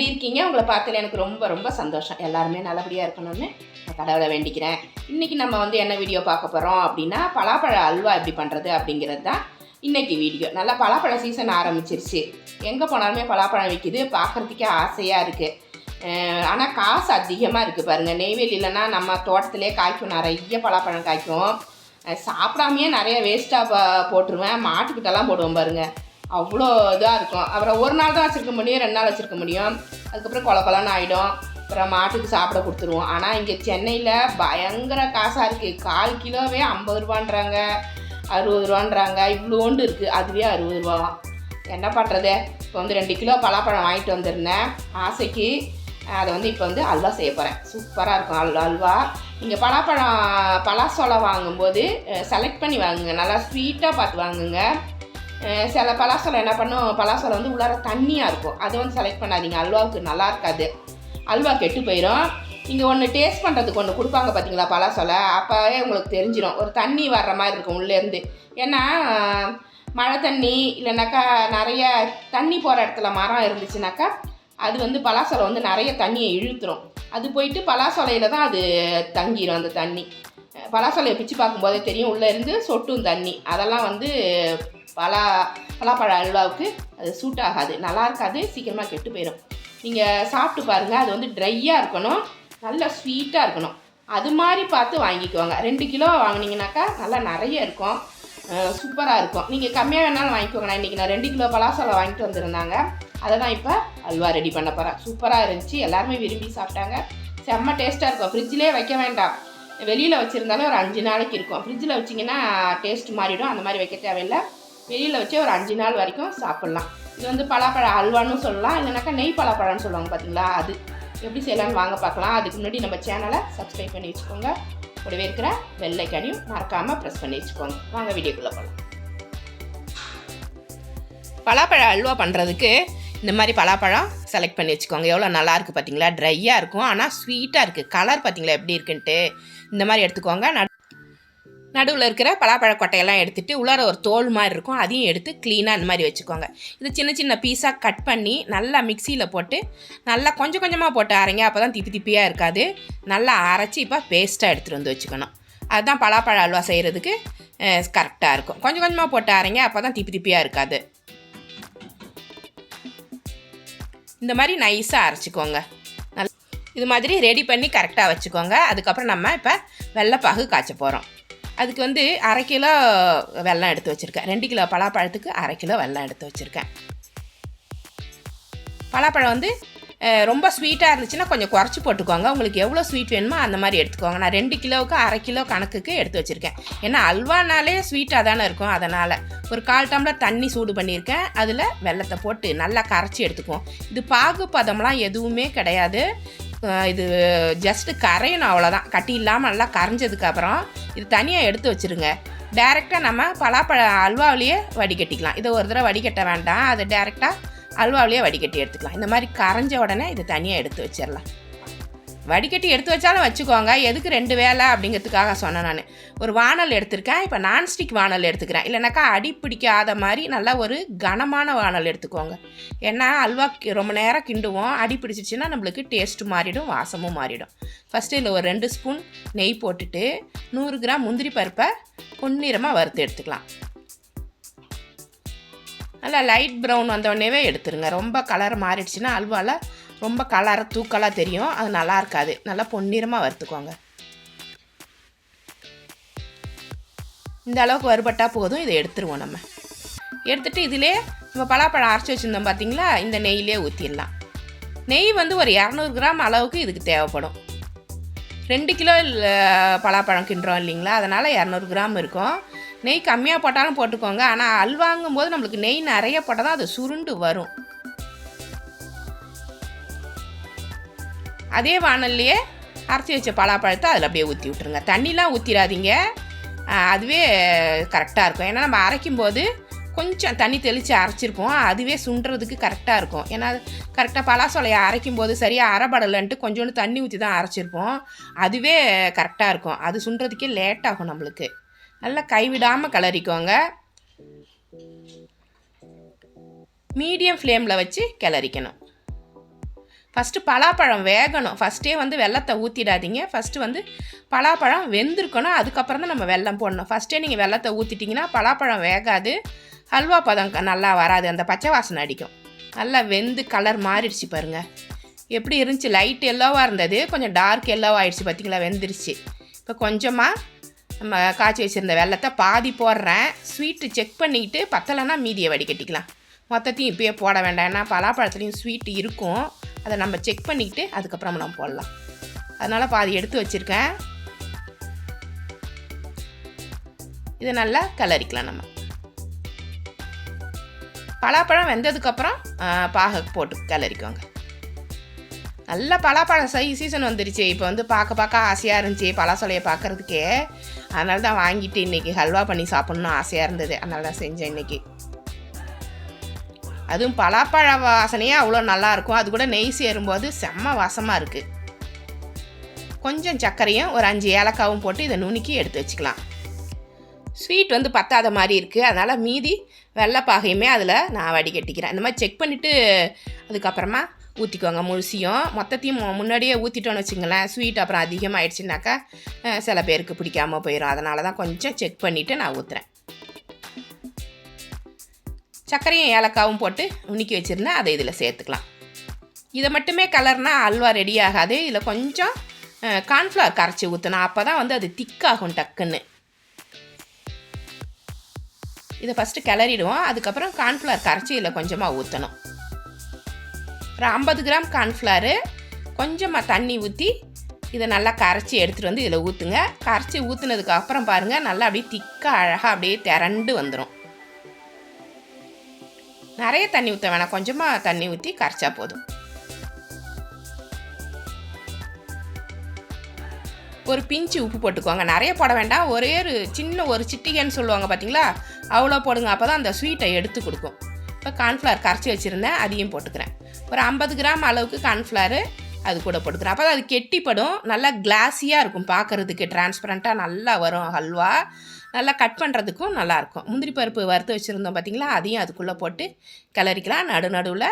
எப்படி இருக்கீங்க? உங்களை பார்த்ததுல எனக்கு ரொம்ப ரொம்ப சந்தோஷம். எல்லாருமே நல்லபடியாக இருக்கணும்னு நான் கடவுளை வேண்டிக்கிறேன். இன்றைக்கி நம்ம வந்து என்ன வீடியோ பார்க்க போகிறோம் அப்படின்னா பலாப்பழ அல்வா எப்படி பண்ணுறது அப்படிங்கிறது தான் இன்றைக்கி வீடியோ. நல்லா பலாப்பழ சீசன் ஆரம்பிச்சிருச்சு. எங்கே போனாலுமே பலாப்பழம் விற்கிது பார்க்குறதுக்கே ஆசையாக இருக்குது ஆனால் காசு அதிகமாக இருக்குது பாருங்கள் நெய்வேலியிலனா நம்ம தோட்டத்திலே காய்க்கும் நிறைய பலாப்பழம் காய்க்கும். சாப்பிடாமையே நிறைய வேஸ்ட்டாக போட்டுருவேன். மாட்டுக்கிட்டலாம் போடுவோம் பாருங்கள் அவ்வளோ இதாக இருக்கும். அப்புறம் ஒரு நாள் தான் வச்சுருக்க முடியும் ரெண்டு நாள் வச்சுருக்க முடியும். அதுக்கப்புறம் கொல கொலன்னு ஆகிடும் அப்புறம் மாட்டுக்கு சாப்பிட கொடுத்துருவோம். ஆனால் இங்கே சென்னையில் பயங்கர காசாக இருக்குது கால் கிலோவே ஐம்பது ரூபான்றாங்க. அறுபது ரூபான்றாங்க. இவ்வளோண்டு இருக்குது அதுவே அறுபது ரூபாவாம் என்ன பண்ணுறது இப்போ வந்து ரெண்டு கிலோ பலாப்பழம் வாங்கிட்டு வந்திருந்தேன். ஆசைக்கு அதை வந்து இப்போ வந்து அல்வா செய்ய போகிறேன் சூப்பராக இருக்கும். அல்வா அல்வா. நீங்கள் பலாப்பழம் பலாசோளம் வாங்கும்போது செலக்ட் பண்ணி வாங்குங்க. நல்லா ஸ்வீட்டாக பார்த்து வாங்குங்க. சில பலாசோளம் என்ன பண்ணும்? பலாசோளம் வந்து உள்ளார தண்ணியாக இருக்கும். அதை வந்து செலக்ட் பண்ணாதீங்க. அல்வாவுக்கு நல்லா இருக்காது. அல்வா கெட்டு போயிடும் இங்கே ஒன்று டேஸ்ட் பண்ணுறதுக்கு ஒன்று கொடுப்பாங்க பார்த்தீங்களா பலாசொலை அப்போவே உங்களுக்கு தெரிஞ்சிடும் ஒரு தண்ணி வர்ற மாதிரி இருக்கும் உள்ளேருந்து ஏன்னா மழை தண்ணி இல்லைனாக்கா நிறைய தண்ணி போகிற இடத்துல மரம் இருந்துச்சுனாக்கா அது வந்து பலாசொலை வந்து நிறைய தண்ணியை இழுத்துரும். அது போயிட்டு பலாசொலையில் தான் அது தங்கிடும் அந்த தண்ணி. பலாசோலையை பிச்சு பார்க்கும்போதே தெரியும். உள்ளே இருந்து சொட்டும் தண்ணி. அதெல்லாம் வந்து பலா பலாப்பழ அல்வாவுக்கு அது சூட் ஆகாது. நல்லா இருக்காது. சீக்கிரமாக கெட்டு போயிடும் நீங்கள் சாப்பிட்டு பாருங்கள் அது வந்து ட்ரையாக இருக்கணும். நல்லா ஸ்வீட்டாக இருக்கணும். அது மாதிரி பார்த்து வாங்கிக்குவாங்க ரெண்டு கிலோ வாங்கினீங்கனாக்கா நல்லா நிறைய இருக்கும். சூப்பராக இருக்கும். நீங்கள் கம்மியாக வேணாலும் வாங்கிக்கோங்க. நான் இன்றைக்கி நான் ரெண்டு கிலோ பலாசோளம் வாங்கிட்டு வந்திருந்தாங்க. அதை தான் இப்போ அல்வா ரெடி பண்ண போகிறேன் சூப்பராக இருந்துச்சு. எல்லாருமே விரும்பி சாப்பிட்டாங்க. செம்ம டேஸ்ட்டாக இருக்கும். ஃப்ரிட்ஜ்லேயே வைக்க வேண்டாம். வெளியில் வச்சுருந்தாலும் ஒரு அஞ்சு நாளைக்கு இருக்கும். ஃப்ரிட்ஜில் வச்சிங்கன்னா டேஸ்ட் மாறிடும். அந்த மாதிரி வைக்க தேவையில்லை. வெளியில் வச்சு ஒரு அஞ்சு நாள் வரைக்கும் சாப்பிட்லாம். இது வந்து பலாப்பழ அல்வான்னு சொல்லலாம். இல்லைனாக்கா நெய் பலாப்பழம்னு சொல்லுவாங்க பார்த்தீங்களா அது எப்படி செய்யலாம்னு வாங்க பார்க்கலாம். அதுக்கு முன்னாடி நம்ம சேனலை சப்ஸ்கிரைப் பண்ணி வச்சுக்கோங்க. கூடவே இருக்கிற வெள்ளைக்கனியும் மறக்காமல் ப்ரெஸ் பண்ணி வச்சுக்கோங்க. வாங்க வீடியோக்குள்ளே போகலாம் பலாப்பழ அல்வா பண்ணுறதுக்கு இந்த மாதிரி பலாப்பழம் செலக்ட் பண்ணி வச்சுக்கோங்க. எவ்வளோ நல்லாயிருக்கு பார்த்தீங்களா ட்ரையாக இருக்கும். ஆனால் ஸ்வீட்டாக இருக்குது கலர் பார்த்தீங்களா எப்படி இருக்குன்ட்டு. இந்த மாதிரி எடுத்துக்கோங்க. நடு நடுவில் இருக்கிற பலாப்பழ கொட்டையெல்லாம் எடுத்துட்டு உள்ளார ஒரு தோல் மாதிரி இருக்கும். அதையும் எடுத்து க்ளீனாக இந்த மாதிரி வச்சுக்கோங்க. இது சின்ன சின்ன பீஸாக கட் பண்ணி நல்லா மிக்சியில் போட்டு நல்லா கொஞ்சம் கொஞ்சமாக போட்டு அரைங்க. அப்போ தான் திப்பி திப்பியாக இருக்காது. நல்லா அரைச்சி இப்போ பேஸ்ட்டாக எடுத்துகிட்டு வந்து வச்சுக்கணும். அதுதான் பலாப்பழ அல்வா செய்கிறதுக்கு கரெக்டாக இருக்கும். கொஞ்சம் கொஞ்சமாக போட்டு அரைங்க. அப்போ தான் திப்பி திப்பியாக இருக்காது. இந்த மாதிரி நைஸாக அரைச்சிக்கோங்க. இது மாதிரி ரெடி பண்ணி கரெக்டாக வச்சுக்கோங்க. அதுக்கப்புறம் நம்ம இப்போ வெள்ளைப்பாகு காய்ச்ச போகிறோம் அதுக்கு வந்து அரை கிலோ வெல்லம் எடுத்து வச்சுருக்கேன். ரெண்டு கிலோ பலாப்பழத்துக்கு அரை கிலோ வெல்லம் எடுத்து வச்சுருக்கேன். பலாப்பழம் வந்து ரொம்ப ஸ்வீட்டாக இருந்துச்சுன்னா கொஞ்சம் குறைச்சி போட்டுக்கோங்க. உங்களுக்கு எவ்வளோ ஸ்வீட் வேணுமோ அந்த மாதிரி எடுத்துக்கோங்க. நான் ரெண்டு கிலோவுக்கு அரை கிலோ கணக்குக்கு எடுத்து வச்சுருக்கேன். ஏன்னா அல்வானாலே ஸ்வீட்டாக தானே இருக்கும். அதனால் ஒரு கால் டம்ளர் தண்ணி சூடு பண்ணியிருக்கேன். அதில் வெல்லத்தை போட்டு நல்லா கரைச்சி எடுத்துக்குவோம். இது பாகு பதம்லாம் எதுவுமே கிடையாது. இது ஜஸ்ட்டு கரையணும் அவ்வளோதான் கட்டி இல்லாமல் நல்லா கரைஞ்சதுக்கப்புறம் இது தனியாக எடுத்து வச்சுருங்க. டேரெக்டாக நம்ம பலாப்பழ அல்வாவிலேயே வடிகட்டிக்கலாம். இதை ஒரு தடவை வடிகட்ட வேண்டாம். அதை டேரெக்டாக அல்வாவிலேயே வடிகட்டி எடுத்துக்கலாம். இந்த மாதிரி கரைஞ்ச உடனே இது தனியாக எடுத்து வச்சிடலாம். வடிகட்டி எடுத்து வச்சாலும் வச்சுக்கோங்க. எதுக்கு ரெண்டு வேலை அப்படிங்கிறதுக்காக சொன்னேன் நான். ஒரு வானல் எடுத்திருக்கேன். இப்போ நான்ஸ்டிக் வானல் எடுத்துக்கிறேன். இல்லைனாக்கா அடி பிடிக்காத மாதிரி நல்லா ஒரு கனமான வானல் எடுத்துக்கோங்க. ஏன்னா அல்வா கி- ரொம்ப நேரம் கிண்டுவோம். அடி பிடிச்சிச்சின்னா நம்மளுக்கு டேஸ்ட்டு மாறிடும் வாசமும் மாறிடும். ஃபஸ்ட்டு இதில் ஒரு ரெண்டு ஸ்பூன் நெய் போட்டுட்டு நூறு கிராம் முந்திரி பருப்பை பொன்னிறமாக வறுத்து எடுத்துக்கலாம். நல்லா லைட் ப்ரௌன் வந்தோடனேவே எடுத்துருங்க. ரொம்ப கலர் மாறிடுச்சுன்னா அல்வாவில் ரொம்ப கலர் தூக்கலாக தெரியும். அது நல்லா இருக்காது. நல்லா பொன்னிறமாக வறுத்துக்கோங்க. இந்த அளவுக்கு வறுபட்டால் போதும். இதை எடுத்துருவோம் நம்ம. எடுத்துட்டு இதிலே நம்ம பலாப்பழம் அரைச்சி வச்சுருந்தோம் பார்த்தீங்களா இந்த நெய்யிலே ஊற்றிடலாம் நெய் வந்து ஒரு இரநூறு கிராம் அளவுக்கு இதுக்கு தேவைப்படும். ரெண்டு கிலோ பலாப்பழம் கிண்டுறோம் இல்லைங்களா? அதனால் இரநூறு கிராம் இருக்கும். நெய் கம்மியாக போட்டாலும் போட்டுக்கோங்க. ஆனால் அல்வாங்கும் போது நம்மளுக்கு நெய் நிறைய போட்டால் தான் அது சுருண்டு வரும். அதே வானல்லையே அரைச்சி வச்ச பலாப்பழத்தை அதில் அப்படியே ஊற்றி விட்டுருங்க. தண்ணிலாம் ஊற்றிடாதீங்க அதுவே கரெக்டாக இருக்கும். ஏன்னா நம்ம அரைக்கும் போது கொஞ்சம் தண்ணி தெளித்து அரைச்சிருப்போம். அதுவே சுண்டுறதுக்கு கரெக்டாக இருக்கும். ஏன்னா கரெக்டாக பலாசோலையை அரைக்கும் போது சரியாக அரைபடலைன்ட்டு கொஞ்சோண்டு தண்ணி ஊற்றி தான் அரைச்சிருப்போம். அதுவே கரெக்டாக இருக்கும். அது சுண்டுறதுக்கே லேட் ஆகும் நம்மளுக்கு. நல்லா கைவிடாமல் கிளறிக்கோங்க. மீடியம் ஃப்ளேமில் வச்சு கிளறிக்கணும். ஃபஸ்ட்டு பலாப்பழம் வேகணும். ஃபஸ்ட்டே வந்து வெள்ளத்தை ஊற்றிடாதீங்க ஃபஸ்ட்டு வந்து பலாப்பழம் வெந்திருக்கணும். அதுக்கப்புறம் தான் நம்ம வெல்லம் போடணும். ஃபஸ்ட்டே நீங்கள் வெள்ளத்தை ஊற்றிட்டிங்கன்னா பலாப்பழம் வேகாது. ஹல்வா பதம் க- நல்லா வராது அந்த பச்சை வாசனை அடிக்கும். நல்லா வெந்து கலர் மாறிடுச்சு பாருங்கள் எப்படி இருந்துச்சு? லைட் எல்லோவாக இருந்தது. கொஞ்சம் டார்க் எல்லோவாக ஆகிடுச்சு பார்த்தீங்களா வெந்துருச்சு. இப்போ கொஞ்சமாக நம்ம காய்ச்சி வச்சுருந்த வெள்ளத்தை பாதி போடுறேன். ஸ்வீட்டு செக் பண்ணிக்கிட்டு பத்தலைன்னா மீதியை வடிகட்டிக்கலாம். மொத்தத்தையும் இப்பயே போட வேண்டாம். ஏன்னா பலாப்பழத்துலேயும் ஸ்வீட் இருக்கும். அதை நம்ம செக் பண்ணிக்கிட்டு அதுக்கப்புறம் நம்ம போடலாம். அதனால் பாதி எடுத்து வச்சுருக்கேன். இதை நல்லா கலரிக்கலாம் நம்ம. பலாப்பழம் வெந்ததுக்கப்புறம் பாக போட்டு கலரிக்கோங்க நல்ல பலாப்பழம் சை சீசன் வந்துருச்சு. இப்போ வந்து பார்க்க பார்க்க ஆசையாக இருந்துச்சு. பலாசொலையை பார்க்கறதுக்கே. அதனால தான் வாங்கிட்டு இன்றைக்கி ஹல்வா பண்ணி சாப்பிட்ணுன்னு ஆசையாக இருந்தது. அதனால தான் செஞ்சேன் இன்றைக்கி அதுவும் பலாப்பழ வாசனையே அவ்வளோ நல்லாயிருக்கும். அது கூட நெய் சேரும்போது செம்ம வாசமாக இருக்குது கொஞ்சம் சர்க்கரையும் ஒரு அஞ்சு ஏலக்காவும் போட்டு இதை நுணுக்கி எடுத்து வச்சுக்கலாம். ஸ்வீட் வந்து பத்தாத மாதிரி இருக்குது அதனால் மீதி வெள்ளைப்பாகையுமே அதில் நான் வடிகட்டிக்கிறேன். இந்த மாதிரி செக் பண்ணிவிட்டு அதுக்கப்புறமா ஊற்றிக்கோங்க முழுசியும். மொத்தத்தையும் முன்னாடியே ஊற்றிட்டோன்னு வச்சுங்களேன். ஸ்வீட் அப்புறம் அதிகமாகிடுச்சுனாக்கா சில பேருக்கு பிடிக்காம போயிடும் அதனால தான் கொஞ்சம் செக் பண்ணிவிட்டு நான் ஊற்றுறேன் சர்க்கரையும் ஏலக்காவும் போட்டு உணுக்கி வச்சுருந்தேன் அதை இதில் சேர்த்துக்கலாம். இதை மட்டுமே கலர்னா அல்வா ரெடி ஆகாது. இதில் கொஞ்சம் கார்ன்ஃப்ளவர் கரைச்சி ஊற்றணும் அப்போ தான் வந்து அது திக்காகும் டக்குன்னு. இதை ஃபஸ்ட்டு கிளறிடுவோம். அதுக்கப்புறம் கார்ன்ஃப்ளவர் கரைச்சி இதில் கொஞ்சமாக ஊற்றணும் ஒரு ஐம்பது கிராம் கார்ன்ஃப்ளவரு கொஞ்சமாக தண்ணி ஊற்றி இதை நல்லா கரைச்சி எடுத்துகிட்டு வந்து இதில் ஊற்றுங்க கரைச்சி ஊற்றுனதுக்கு அப்புறம் பாருங்கள் நல்லா அப்படியே திக்காக அழகாக அப்படியே திரண்டு வந்துடும் நிறைய தண்ணி ஊற்ற வேணாம். கொஞ்சமாக தண்ணி ஊற்றி கரைச்சா போதும். ஒரு பிஞ்சு உப்பு போட்டுக்கோங்க. நிறைய போட வேண்டாம். ஒரே ஒரு சின்ன ஒரு சிட்டிகைன்னு சொல்லுவாங்க பார்த்தீங்களா அவ்வளோ போடுங்க. அப்போ தான் அந்த ஸ்வீட்டை எடுத்து கொடுக்கும். இப்போ கார்ன்ஃப்ளவர் கரைச்சி வச்சுருந்தேன். அதையும் போட்டுக்கிறேன். ஒரு ஐம்பது கிராம் அளவுக்கு கார்ன்ஃப்ளவர் அது கூட போட்டுக்கிறேன். அப்போ தான் அது கெட்டிப்படும். நல்லா கிளாஸியாக இருக்கும். பார்க்குறதுக்கு டிரான்ஸ்பரண்ட்டாக நல்லா வரும். ஹல்வா நல்லா கட் பண்ணுறதுக்கும் நல்லாயிருக்கும் முந்திரி பருப்பு வறுத்து வச்சுருந்தோம் பார்த்தீங்களா அதையும் அதுக்குள்ளே போட்டு கிளறிக்கலாம். நடு நடுவில்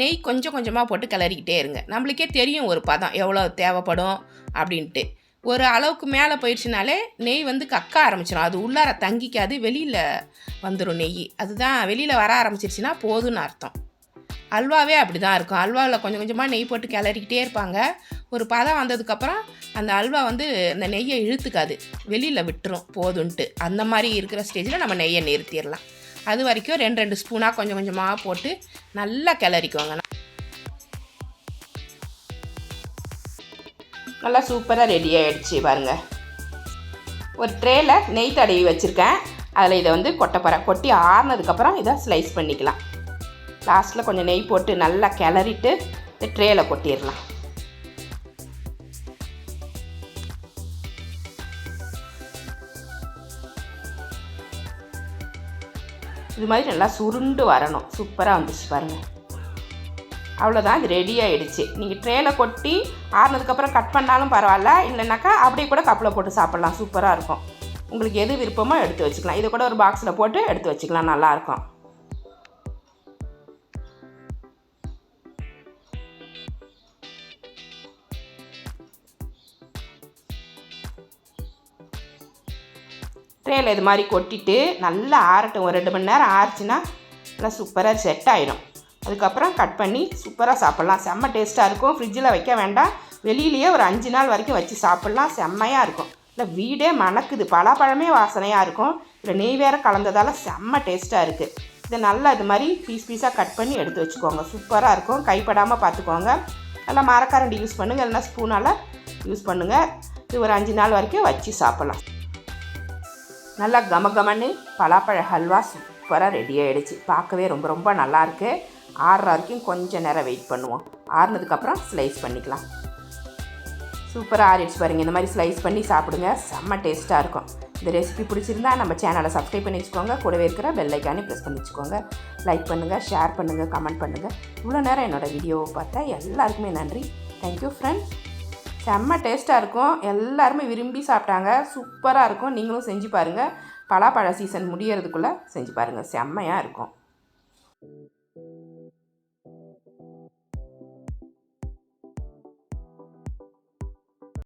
நெய் கொஞ்சம் கொஞ்சமாக போட்டு கிளறிக்கிட்டே இருங்க. நம்மளுக்கே தெரியும் ஒரு பதம் எவ்வளோ தேவைப்படும் அப்படின்ட்டு. ஒரு அளவுக்கு மேலே போயிடுச்சுனாலே நெய் வந்து கக்க ஆரம்பிச்சிடும் அது உள்ளார தங்கிக்காது வெளியில் வந்துடும் நெய். அதுதான் வெளியில் வர ஆரம்பிச்சிருச்சுன்னா போதும்னு அர்த்தம். அல்வாவே அப்படி தான் இருக்கும். அல்வாவில் கொஞ்சம் கொஞ்சமாக நெய் போட்டு கிளறிக்கிட்டே இருப்பாங்க. ஒரு பதம் வந்ததுக்கப்புறம் அந்த அல்வா வந்து அந்த நெய்யை இழுத்துக்காது. வெளியில் விட்டுரும் போதுன்ட்டு. அந்த மாதிரி இருக்கிற ஸ்டேஜில் நம்ம நெய்யை நிறுத்திடலாம். அது வரைக்கும் ரெண்டு ரெண்டு ஸ்பூனாக கொஞ்சம் கொஞ்சமாக போட்டு நல்லா கிளறிக்கோங்க. நல்லா சூப்பராக ரெடி ஆகிடுச்சு பாருங்கள் ஒரு ட்ரேயில் நெய் தடவி வச்சுருக்கேன். அதில் இதை வந்து கொட்ட கொட்டி ஆறுனதுக்கப்புறம் இதை ஸ்லைஸ் பண்ணிக்கலாம். லாஸ்ட்டில் கொஞ்சம் நெய் போட்டு நல்லா கிளறிட்டு இந்த ட்ரேயில் கொட்டிடலாம். இது மாதிரி நல்லா சுருண்டு வரணும். சூப்பராக வந்துச்சு பாருங்கள் அவ்வளோதான் இது ரெடி ஆகிடுச்சு நீங்கள் ட்ரேயில் கொட்டி ஆறுனதுக்கப்புறம் கட் பண்ணாலும் பரவாயில்ல. இல்லைனாக்கா அப்படியே கூட கப்பில் போட்டு சாப்பிட்லாம். சூப்பராக இருக்கும். உங்களுக்கு எது விருப்பமோ எடுத்து வச்சுக்கலாம். இதை கூட ஒரு பாக்ஸில் போட்டு எடுத்து வச்சுக்கலாம். நல்லாயிருக்கும் ட்ரேயில் இது மாதிரி கொட்டிட்டு நல்லா ஆறட்டும். ஒரு ரெண்டு மணி நேரம் ஆறுச்சுன்னா நல்லா சூப்பராக செட் ஆகிடும் அதுக்கப்புறம் கட் பண்ணி சூப்பராக சாப்பிட்லாம். செம்ம டேஸ்ட்டாக இருக்கும். ஃப்ரிட்ஜில் வைக்க வேண்டாம். வெளியிலேயே ஒரு அஞ்சு நாள் வரைக்கும் வச்சு சாப்பிட்லாம். செம்மையாக இருக்கும். இல்லை வீடே மணக்குது. பலாப்பழமே வாசனையாக இருக்கும். இல்லை நெய் வேறு கலந்ததால் செம்ம டேஸ்ட்டாக இருக்குது இதை நல்லா இது மாதிரி பீஸ் பீஸாக கட் பண்ணி எடுத்து வச்சுக்கோங்க. சூப்பராக இருக்கும். கைப்படாமல் பார்த்துக்கோங்க. நல்லா மரக்கரண்டி யூஸ் பண்ணுங்கள் இல்லைன்னா ஸ்பூனால் யூஸ் பண்ணுங்கள் இது ஒரு அஞ்சு நாள் வரைக்கும் வச்சு சாப்பிட்லாம். நல்லா கமகமன்னு பலாப்பழ ஹல்வா சூப்பராக ரெடி ஆகிடுச்சு பார்க்கவே ரொம்ப ரொம்ப நல்லாயிருக்கு. ஆறுற வரைக்கும் கொஞ்சம் நேரம் வெயிட் பண்ணுவோம். ஆறுனதுக்கப்புறம் ஸ்லைஸ் பண்ணிக்கலாம். சூப்பராக ஆறிடுச்சு பாருங்கள் இந்த மாதிரி ஸ்லைஸ் பண்ணி சாப்பிடுங்க. செம்ம டேஸ்ட்டாக இருக்கும். இந்த ரெசிபி பிடிச்சிருந்தா நம்ம சேனலை சப்ஸ்கிரைப் பண்ணி வச்சுக்கோங்க. கூடவே இருக்கிற பெல்லைக்கானே ப்ரெஸ் பண்ணி வச்சுக்கோங்க. லைக் பண்ணுங்கள் ஷேர் பண்ணுங்கள் கமெண்ட் பண்ணுங்கள் இவ்வளோ நேரம் என்னோடய வீடியோவை பார்த்தா எல்லாருக்குமே நன்றி. தேங்க்யூ ஃப்ரெண்ட்ஸ் செம்ம டேஸ்ட்டாக இருக்கும். எல்லாருமே விரும்பி சாப்பிட்டாங்க. சூப்பராக இருக்கும். நீங்களும் செஞ்சு பாருங்கள் பலாப்பழ சீசன் முடியறதுக்குள்ளே செஞ்சு பாருங்கள் செம்மையாக இருக்கும்.